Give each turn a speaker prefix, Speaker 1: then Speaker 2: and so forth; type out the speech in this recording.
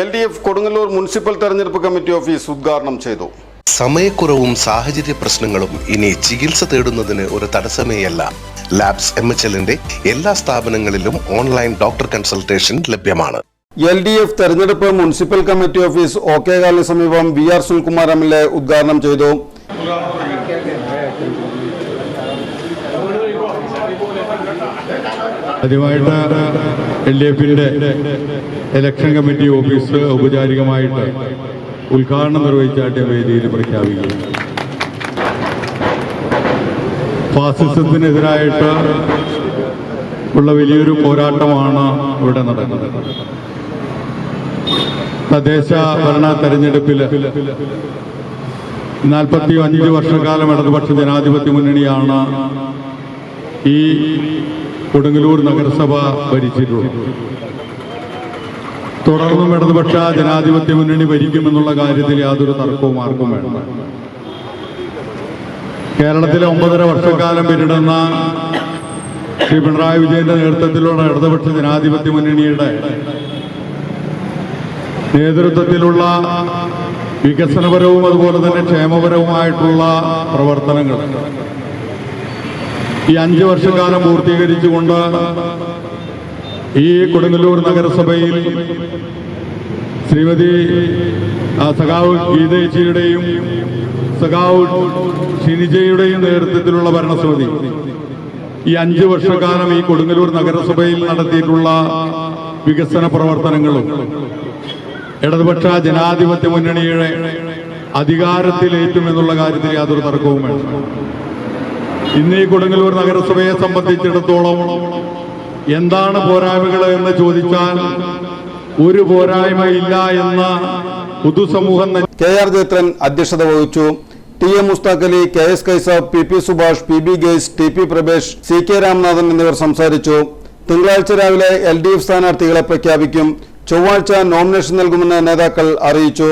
Speaker 1: L D F Kodungallur municipal തെരഞ്ഞെടുപ്പ് committee office ഉദ്ഘാടനം ചെയ്തു.
Speaker 2: സമയക്കുറവും സാഹചര്യ പ്രശ്നങ്ങളും ഇനി ചികിത്സ തേടുന്നതിന് ഒരു തടസ്സമേയല്ല. ലാബ്സ് എം എച്ച് എല്ലിന്റെ എല്ലാ സ്ഥാപനങ്ങളിലും ഓൺലൈൻ ഡോക്ടർ കൺസൾട്ടേഷൻ ലഭ്യമാണ്.
Speaker 1: എൽ ഡി എഫ് തെരഞ്ഞെടുപ്പ് municipal committee office O K കാലിന് സമീപം V R Sunilkumar M L A ഉദ്ഘാടനം ചെയ്തു.
Speaker 3: ആദ്യമായിട്ട് എൽ ഡി എഫിന്റെ ഇലക്ഷൻ കമ്മിറ്റി ഓഫീസ് ഔപചാരികമായിട്ട് ഉദ്ഘാടനം നിർവഹിച്ചാട്ടിയ വേദിയിൽ പ്രഖ്യാപിക്കും ഫാസിസത്തിനെതിരായിട്ട് ഉള്ള വലിയൊരു പോരാട്ടമാണ് ഇവിടെ നടക്കുന്നത്. തദ്ദേശ ഭരണ തെരഞ്ഞെടുപ്പിൽ നാൽപ്പത്തി അഞ്ച് വർഷക്കാലം ഇടതുപക്ഷ ജനാധിപത്യ മുന്നണിയാണ് ഈ കൊടുങ്ങല്ലൂർ നഗരസഭ ഭരിച്ചിട്ടുള്ളത് തുടർന്നും ഇടതുപക്ഷ ജനാധിപത്യ മുന്നണി ഭരിക്കുമെന്നുള്ള കാര്യത്തിൽ യാതൊരു തർക്കവും ആർക്കും വേണ്ട. കേരളത്തിലെ ഒമ്പതര വർഷക്കാലം പിന്നിടുന്ന ശ്രീ പിണറായി വിജയന്റെ നേതൃത്വത്തിലുള്ള ഇടതുപക്ഷ ജനാധിപത്യ മുന്നണിയുടെ നേതൃത്വത്തിലുള്ള വികസനപരവും അതുപോലെ തന്നെ ക്ഷേമപരവുമായിട്ടുള്ള പ്രവർത്തനങ്ങൾ ഈ അഞ്ച് വർഷക്കാലം പൂർത്തീകരിച്ചുകൊണ്ട് ഈ കൊടുങ്ങല്ലൂർ നഗരസഭയിൽ ശ്രീമതി സഖാവ് ഗീതേച്ചിയുടെയും സഖാവ് ഷിനിജയുടെയും നേതൃത്വത്തിലുള്ള ഭരണസമിതി ഈ അഞ്ച് വർഷക്കാലം ഈ കൊടുങ്ങല്ലൂർ നഗരസഭയിൽ നടത്തിയിട്ടുള്ള വികസന പ്രവർത്തനങ്ങളും ഇടതുപക്ഷ ജനാധിപത്യ മുന്നണിയുടെ അധികാരത്തിലേറ്റുമെന്നുള്ള കാര്യത്തിൽ യാതൊരു തർക്കവും വേണ്ട ഇന്ന് ഈ കൊടുങ്ങല്ലൂർ നഗരസഭയെ സംബന്ധിച്ചിടത്തോളം എന്താണ് പോരായ്മകൾ എന്ന് ചോദിച്ചാൽ ഒരു പോരായ്മയില്ല എന്ന പൊതുസമൂഹം
Speaker 1: കെ ആർ ജയത്രൻ അധ്യക്ഷത വഹിച്ചു. T M Musthaq Ali K S Kaisab P P Subhash P B Gais T P Prabhesh C K Ramanathan എന്നിവർ സംസാരിച്ചു. തിങ്കളാഴ്ച രാവിലെ എൽ ഡി എഫ് സ്ഥാനാർത്ഥികളെ പ്രഖ്യാപിക്കും. ചൊവ്വാഴ്ച നോമിനേഷൻ നൽകുമെന്ന് നേതാക്കൾ അറിയിച്ചു.